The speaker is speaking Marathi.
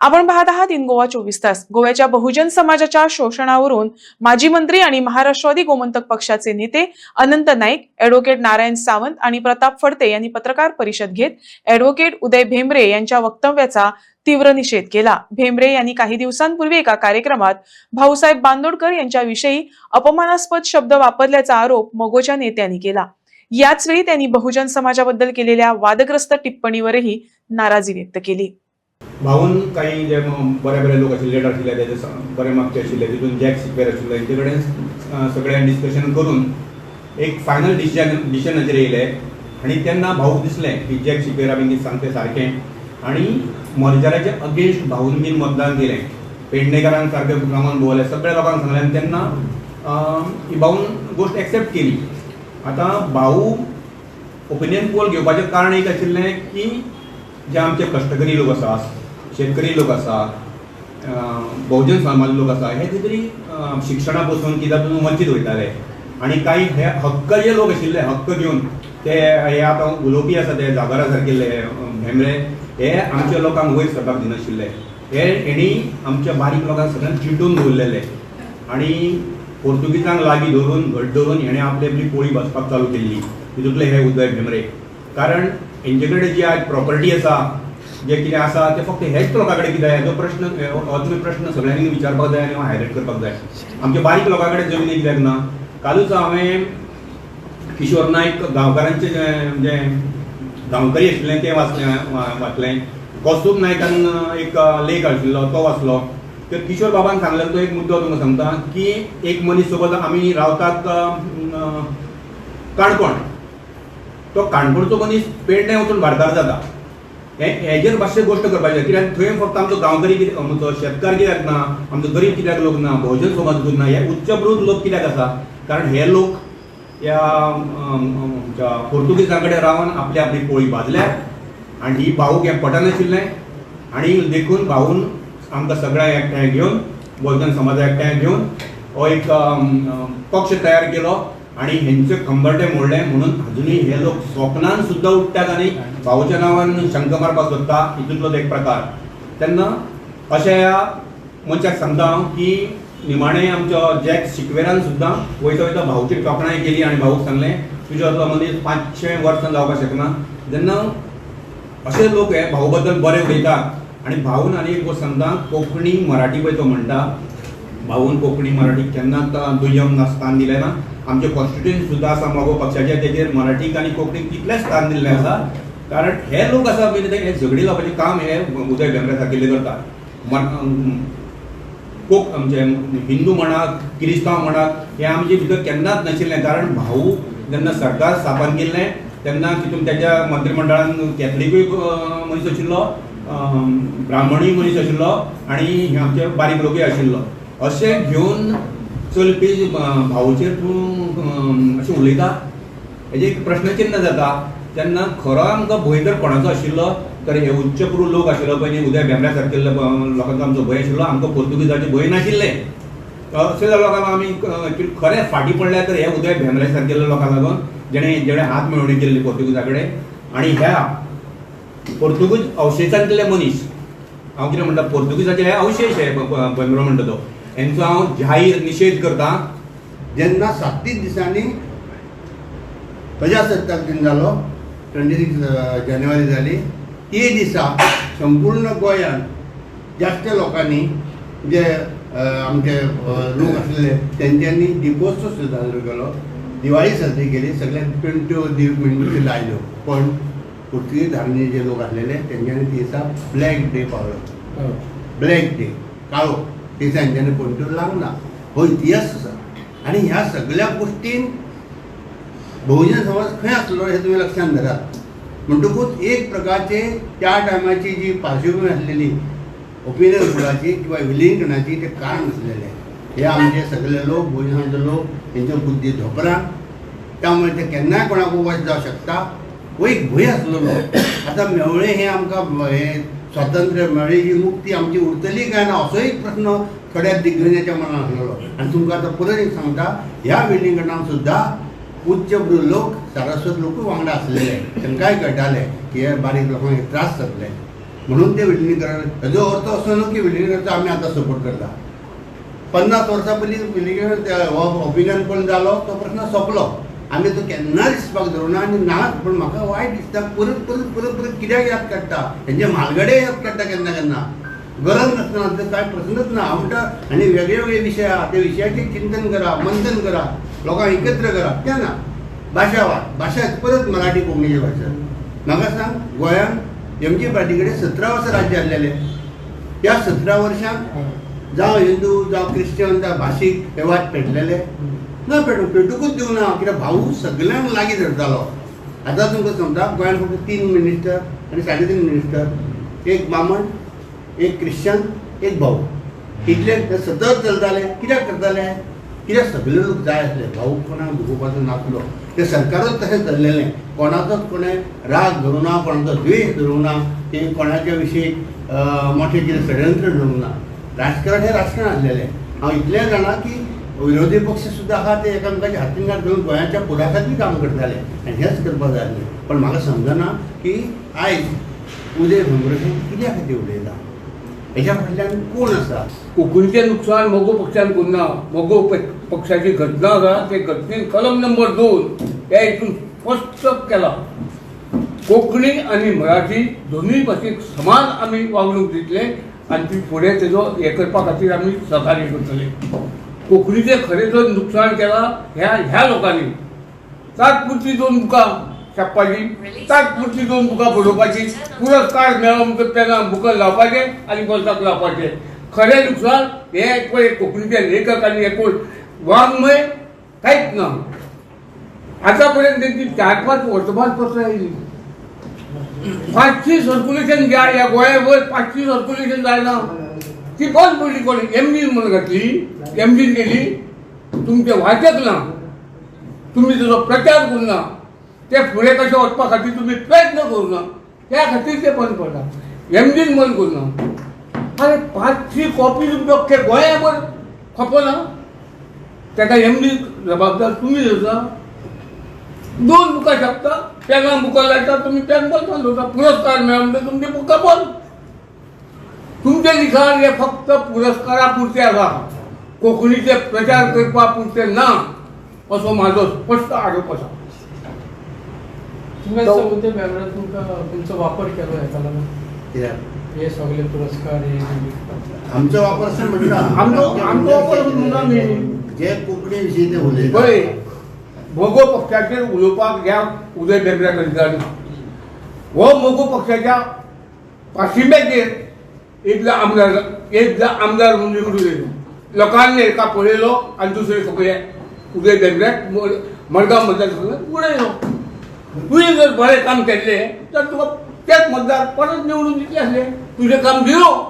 आपण पाहत आहात इन गोवा चोवीस तास. गोव्याच्या बहुजन समाजाच्या शोषणावरून माजी मंत्री आणि महाराष्ट्रवादी गोमंतक पक्षाचे नेते अनंत नाईक अॅडव्होकेट नारायण सावंत आणि प्रताप फडते यांनी पत्रकार परिषद घेत अॅडव्होकेट उदय भेंबरे यांच्या वक्तव्याचा तीव्र निषेध केला. भेंबरे यांनी काही दिवसांपूर्वी एका कार्यक्रमात भाऊसाहेब बांदोडकर यांच्याविषयी अपमानास्पद शब्द वापरल्याचा आरोप मगोच्या नेत्यांनी केला. याचवेळी त्यांनी बहुजन समाजाबद्दल केलेल्या वादग्रस्त टिप्पणीवरही नाराजी व्यक्त केली. भाऊन काही जे बरे बरे लोक आशिल्ले लेटर आशिल्ले तेजे बरे मागचे आशिल्ले तितून जॅक सिक्वेर आशिल्लो तेंचे कडेन सगळ्यां डिस्कशन करून एक फायनल डिसिजन डिसिजनाचेर येयले आनी तेन्ना भाऊक दिसलें की जॅक सिक्वेरा बीन कितें सांगता तें सारकें आनी मर्जराच्या अगेन्स्ट भाऊन बीन मतदान केलें पेडणेकरांक सारकें रामान भोवले सगळ्या लोकांक सांगलें आनी तेन्ना ही भाऊन गोश्ट एक्सेप्ट केली. आतां भाऊ ओपिनियन पोल घेवपाचें कारण एक आशिल्लें की जे आमचे कश्टकरी लोक आसा शेतकरी लोक आसा बहुजन समाज लोक आसा हे तरी शिक्षणा पसून कित्यातून वंचीत वयताले आनी काही हे हक्क जे लोक आशिल्ले हक्क घेवन ते हे आतां उलोवपी आसा ते जागरा सारकिल्ले भेंबरे हे आमच्या लोकांक वयर सरपाक दिनाशिल्ले हे हेणी आमच्या बारीक लोकांक सगळ्यांक चिटून दवरलेले. आनी पोर्तुगीजांक लागीं धरून घट धरून हेणें आपली आपली पोळी भाजपाक चालू केल्ली. तितूंतले हे उदय भेंब्रे. कारण हेंचे कडेन जी आज प्रॉपर्टी आसा जे कितें आसा तें फक्त हेच लोकां कडेन कितें हेजो प्रश्न हो तुमी प्रश्न सगळ्यांनी विचारपाक जाय आनी हायलायट करपाक जाय. आमच्या बारीक लोकां कडेन जमनी कित्याक ना? कालूच हांवें किशोर नायक गांवकारांचे जे म्हणजे गांवकरी आशिल्लें तें वाचलें वा- वाचलें. कौस्तुभ नायकान एक लेख आशिल्लो तो वाचलो. तर किशोर बाबान सांगलेलो तो एक मुद्दो तुमकां सांगता की एक मनीस सोबत आमी रावतात काणकोण. तो काणकोणचो मनीस पेडणे वचून भाटकार जाता. हेजेर मातशें गोश्ट करपाचें कित्याक थंय फक्त आमचो गांवकरी कितें आमचो शेतकार कित्याक ना आमचो गरीब कित्याक लोक ना बहुजन समाज ना हे उच्चभ्रूत लोक कित्याक आसा? कारण हे लोक ह्या पोर्तुगेजां आमच्या कडेन रावन आपली आपली पोळी भाजल्यात आनी ही भाऊक हें पटनाशिल्लें आनी देखून भाऊन आमकां सगळ्यांक एकठांय घेवन बहुजन समाजा एकठांय घेवन हो एक पक्ष तयार केलो. आनी हेंचे कंबरटे मोडले म्हणून अजूनही हे लोक स्वप्नान सुद्दां उठतात आनी भाऊच्या नांवान शंक मारपाक सोदता हितूंतलो एक प्रकार. तेन्ना अशें ह्या मनशाक सांगता हांव की निमाणें आमचो जॅक शिकवेरान सुद्दां वयता वयता भाऊची तोखणाय केली आनी भाऊक सांगलें तुजो असलो मनीस पांचशें वर्सां जावपाक शकना? जेन्ना अशे लोक हे भाऊ बद्दल बरे उलयतात आनी भाऊन आनी एक गोष्ट सांगता कोंकणी मराठी पळय तो म्हणटा भाऊन कोंकणी मराठी केन्नाच दुय्यम स्थान दिलें ना आमचे कॉन्स्टिट्युएंट सुद्दां आसा मागो पक्षाचे तेजेर मराठीक आनी कोंकणीक तितलेंच स्थान दिल्लें आसा कारण हे लोक आसा पळय ते हे झगडी लावपाचें काम हे उदय भेंब्रे सारकिल्ले करता कोक आमचे हिंदू म्हणात क्रिस्तांव म्हणात हे आमचे भितर केन्नाच नाशिल्लें कारण भाऊ जेन्ना सरकार स्थापन केल्लें तेन्ना तितून त्याच्या मंत्रिमंडळान कॅथलिकूय मनीस आशिल्लो ब्राह्मणूय मनीस आशिल्लो आनी हे आमचे बारीक लोकूय आशिल्लो अशें घेवन चलपी अं, भाऊचेर तूं अशें उलयता. हेजे एक प्रश्नचिन्न जाता. तेन्ना खरो आमकां भंय जर कोणाचो आशिल्लो तर हे उच्चपूर्व लोक आशिल्लो पळय न्ही उदय भेंब्या सारकिल्लो लोकांचो आमचो भंय आशिल्लो आमकां पोर्तुगीजाचे भंय नाशिल्लें. अशें जाल्या लोकांक आमी खरें फाटीं पडल्या तर हे उदय भेंब्रे सारकिल्ल्या लोकांक लागून जेणे जेणे हात मेळोवणी केल्ली पोर्तुगीजा कडेन आनी ह्या पोर्तुगीज अवशेशांतले मनीस हांव कितें म्हणटा पोर्तुगीजाचे हे अवशेश हे ब- भेंब्रो म्हणटा तो. हेंचो हांव जाहीर निशेध करतां। जेन्ना सात्तीस दिसांनी प्रजासत्ताक दिन जालो ट्वेंटी सिक्स जानेवारी जाली ते दिसा संपूर्ण गोंयांत जास्त लोकांनी जे आमचे लोक आसले तेंच्यांनी दिपोत्सव साजरो केलो. दिवाळी साजरी केली सगळ्यांक पेंट्यो दिव मेणबत्ती लायल्यो पण पुर्तुगीज धर्मी जे लोक आसलेले तेंच्यांनी ती दिसा ब्लॅक डे पावलो ब्लॅक डे काळो. ते तेंच्यांनी पंट्यो लागना हो इतिहास आसा आनी ह्या सगळ्या गोश्टीन बहुजन समाज खंय आसलो हे तुमी लक्षांत धरात म्हणटकूच एक प्रकारचे त्या टायमाची जी पार्श्वभूमी आसलेली ओपिनियन पोलाची किंवा विलिंगणाची ते कारण आसलेलें हे आमचे सगळे लोक बहुजनाचे लोक हेंच्यो बुद्धी धोपरा त्यामुळे ते केन्नाय कोणाक वच जावं शकता. हो एक भंय आसलेलो आतां मेवळे हे आमकां हे स्वातंत्र्य मेळ्ळी ही मुक्ती आमची उरतली काय ना असो एक प्रश्न थोड्या दिग्गजाच्या मनात आसलेलो आनी तुमकां आतां परत एक सांगता ह्या विलिंगणाक सुद्दां उच्च लोक सारस्वत लोकूय वांगडा आसलेले तांकांय कळटाले की हे बारीक लोकांक त्रास जातले म्हणून ते विलिनीकरण हाजो अर्थ असो न्हू की विलिनीकरणाचो आमी आतां सपोर्ट करता पन्नास वर्सां पयलीं विलिनीकरण हो ओपिनियन पण जालो तो प्रश्न सोंपलो. आमी तो केन्ना दिसपाक धरुना आनी ना पूण म्हाका वायट दिसता परत परत परत परत कित्याक याद काडटा हेंचे म्हालगडे याद काडटा केन्ना केन्ना गरज नासतना ते कांय प्रश्नच ना हांव म्हणटा आनी वेगळे वेगळे विशय आहा त्या विशयाचेर चिंतन करा मंथन करा. लोकांक एकत्र करा. तें ना. भाशा वाद भाशा परत मराठी कोंकणीची भाशा म्हाका सांग गोंयांत एम जी पार्टी कडेन सतरा वर्सां राज्य आसलेलें त्या सतरा वर्सांक जावं हिंदू जावं क्रिश्चन जावं भाशीक हे वाद पेटलेले ना पेटू पेटूकूच दिवं ना? कित्याक भाऊ सगळ्यांक लागीं धरतालो आतां तुमकां समजा गोंयांत फक्त तीन मिनिस्टर आनी साडे तीन मिनिस्टर एक बामण एक क्रिश्चन एक भाऊ. इतले ते सतत चलताले कित्याक करताले? कित्याक सगळे लोक जाय आसले भाऊ कोणाक दुखोवपाचो नासलो ते सरकारूच तशें चललेलें कोणाचोच कोणें राग धरूं ना कोणाचो द्वेश धरूं ना ते कोणाच्या विशीं मोठें कितें षडयंत्र धरूंक ना. राजकारण हें राजकारण आसलेलें हांव इतलें जाणा की विरोधी पक्ष सुद्दां हा ते एकामेकाच्या हातींगार घेवन गोंयाच्या फुडा खातीर काम करताले आनी हेंच करपाक जाय आसलें पण म्हाका समजना की आयज उदय भंगरशें कित्या खातीर उलयता हेच्या फाटल्यान कोण आसा कोंकणीचें नुकसान मोगो पक्षान करना मोगो पक्षाची घटना आसा ते घटनेन कलम नंबर दोन ह्या हितून स्पश्ट केला. कोंकणी आनी मराठी दोनूय भाशेक समान आमी वागणूक दितले आनी ती फुडें तेजो हें करपा खातीर आमी सहकार्य करतले. कोंकणीचें खरें जर नुकसान केलां ह्या ह्या लोकांनी. तात्पुरती दोन बुकां छापपाची तात्पुरती दोन बुकां बरोवपाची पुरस्कार मेळो म्हणटच पेनां बुकां लावपाचे आनी बोल्साक लावपाचे खरें नुकसान हे पळय लेखक आनी एकूण वाङ्मय कांयच ना आतां पर्यंत तेंची चार पांच वर्तमानपत्रां आयलीं पांचशी सर्क्युलेशन जे ह्या गोंयाभर पांचशी सर्क्युलेशन जायना ती बंद पडली कोणी? एमजीन म्हणून घातली. एमजीन केली तुमचे वाचक ना तुम्ही तेजो प्रचार करना ते फुडें कशें वचपा खातीर तुमी प्रयत्न करूना त्या खातीर ते बंद पडला. एमजीन बंद करना अरे पांचशी कॉपी तुमचे अख्खे गोंयाभर खपना ताका एमडी जबाबदार तुमी धरता दोन बुकां छापता. पेनां बुकां लायता. तुमी पेन बंद दवरता पुरस्कार मेळ्ळा म्हणटा तुमची बुकां बंद तुमचे लिखाण हे फक्त पुरस्कारा पुरते आसा कोंकणीचे प्रचार करपा पुरते ना असो म्हाजो स्पश्ट आरोप असं. उद्या वेगळं तुमका तुमचा वापर केलो हे सगळे पुरस्कार हे आमचो वापर असं म्हणटा आमचो आमचो वापर म्हणून जे कोंकणी विशीं ते उलयता पळय मोगो पक्षाचेर उलोवपाक ह्या उदय भेंब्रे जाणा हो मोगो पक्षाच्या पाशिंब्याचेर एकदा आमदार एकदा आमदार म्हणून निवडून उलयलो लोकांनी एका पळयलो आनी दुसरे सगळे उदय भेंब्रेक मडगांव सगळे उडयलो तुवें जर बरें काम केल्लें तर तुका तेच मतदार परत निवडून दितले आसले तुजें काम झिरो.